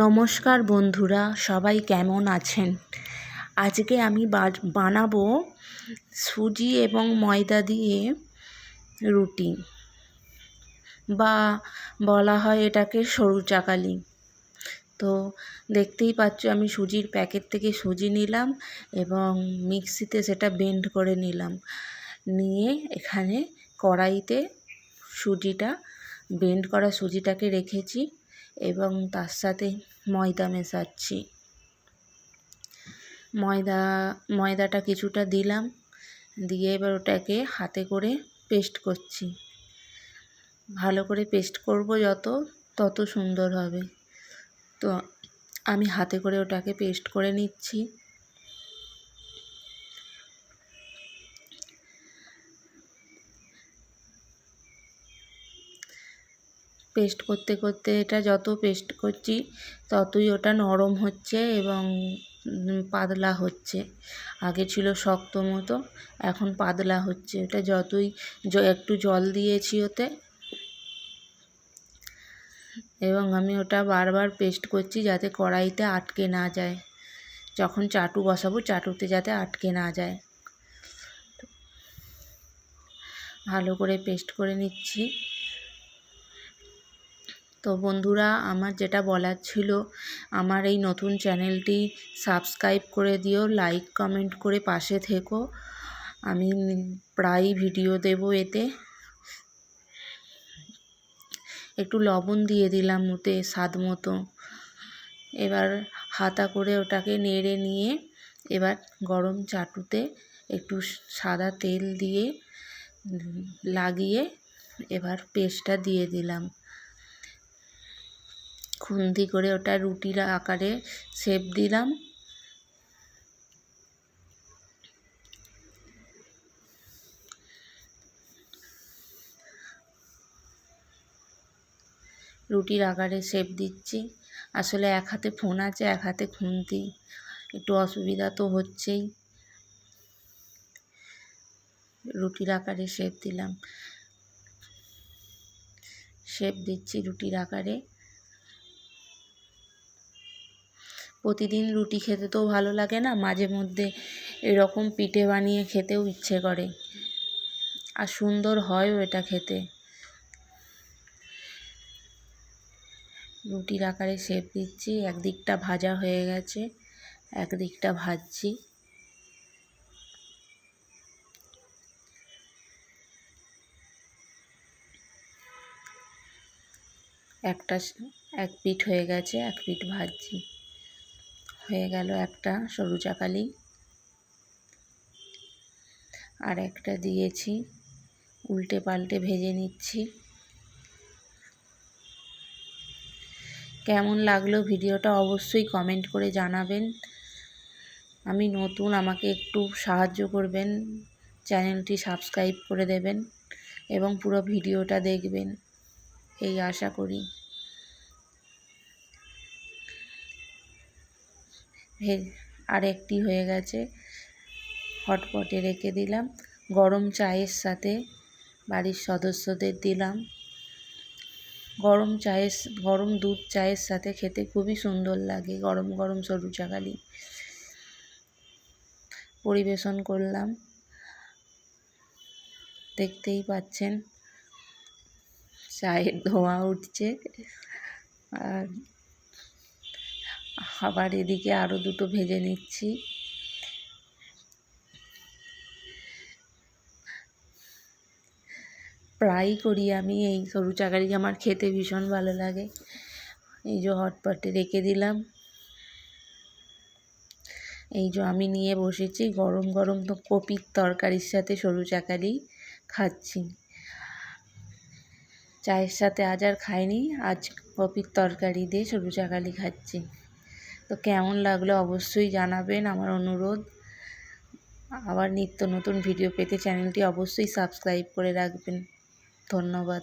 নমস্কার বন্ধুরা, সবাই কেমন আছেন? আজকে আমি বানাবো সুজি এবং ময়দা দিয়ে রুটি বা বলা হয় এটাকে সরু চাকালি। তো দেখতেই পাচ্ছ আমি সুজির প্যাকেট থেকে সুজি নিলাম এবং মিক্সিতে সেটা বেন্ড করে নিলাম। নিয়ে এখানে কড়াইতে সুজিটা, বেন্ড করা সুজিটাকে রেখেছি। এবং তার সাথে ময়দা মেশাচ্ছি। ময়দা, ময়দাটা কিছুটা দিলাম, দিয়ে এবার ওটাকে হাতে করে পেস্ট করছি। ভালো করে পেস্ট করব যত, তত সুন্দর হবে। তো আমি হাতে করে ওটাকে পেস্ট করে নিচ্ছি। পেস্ট করতে করতে এটা যত পেস্ট করছি ততই ওটা নরম হচ্ছে এবং পাতলা হচ্ছে। আগে ছিল শক্ত মতো, এখন পাতলা হচ্ছে। এটা যতই একটু জল দিয়েছি ওতে। এবং আমি ওটা বারবার পেস্ট করছি যাতে কড়াইতে আটকে না যায়। যখন চাটু বসাবো চাটুতে যাতে আটকে না যায়। ভালো করে পেস্ট করে নিচ্ছি। তো বন্ধুরা, আমার যেটা বলার ছিল, আমার এই নতুন চ্যানেলটি সাবস্ক্রাইব করে দিও, লাইক, কমেন্ট করে পাশে থেকো। আমি প্রায় ভিডিও দেব এতে। একটু লবণ দিয়ে দিলাম ওতে স্বাদ মতো। এবার হাতা করে ওটাকে নেড়ে নিয়ে এবার গরম চাটুতে একটু সাদা তেল দিয়ে লাগিয়ে এবার পেস্টটা দিয়ে দিলাম। খুন্তি করে ওটা রুটির আকারে শেপ দিলাম। রুটির আকারে শেপ দিচ্ছি। আসলে এক হাতে ফোন আছে, এক হাতে খুন্তি। একটু অসুবিধা তো হচ্ছেই। রুটির আকারে শেপ দিলাম। শেপ দিচ্ছি রুটির আকারে। প্রতিদিন রুটি খেতে তো ভালো লাগে না, মাঝে মধ্যে এরকম পিঠে বানিয়ে খেতেও ইচ্ছে করে। আর সুন্দর হয়ও এটা খেতে। রুটির আকারে শেপ দিচ্ছি, একদিকটা ভাজা হয়ে গেছে, একদিকটা ভাজছি। একটা এক পিঠ হয়ে গেছে, এক পিঠ ভাজছি। হয়ে গেল একটা সরু চাকালি। আর একটা দিয়েছি, উল্টে পাল্টে ভেজে নিচ্ছি। কেমন লাগল ভিডিওটা অবশ্যই কমেন্ট করে জানাবেন। আমি নতুন, আমাকে একটু সাহায্য করবেন, চ্যানেলটি সাবস্ক্রাইব করে দেবেন এবং পুরো ভিডিওটা দেখবেন। এই আশা করি। আর একটি হয়ে গেছে। হটপটে রেখে দিলাম। গরম চায়ের সাথে বাড়ির সদস্যদের দিলাম। গরম চায়ের গরম দুধ চায়ের সাথে খেতে খুবই সুন্দর লাগে। গরম গরম সরু চাকালি পরিবেশন করলাম। দেখতেই পাচ্ছেন, চায়ের ধোঁয়া উঠছে। আর আবার এদিকে আরও দুটো ভেজে নিচ্ছি। প্রায়ই করি আমি, এই সরু চাকারি আমার খেতে ভীষণ ভালো লাগে। এই যে হটপটে রেখে দিলাম। এই যে আমি নিয়ে বসেছি, গরম গরম তো কপির তরকারির সাথে সরু চাকারি খাচ্ছি। চায়ের সাথে আজ আর খাইনি, আজ কপির তরকারি দিয়ে সরু চাকালি খাচ্ছি। তো কেমন লাগল অবশ্যই জানাবেন আমার অনুরোধ। আবার নিত্য নতুন ভিডিও পেতে চ্যানেলটি অবশ্যই সাবস্ক্রাইব করে রাখবেন। ধন্যবাদ।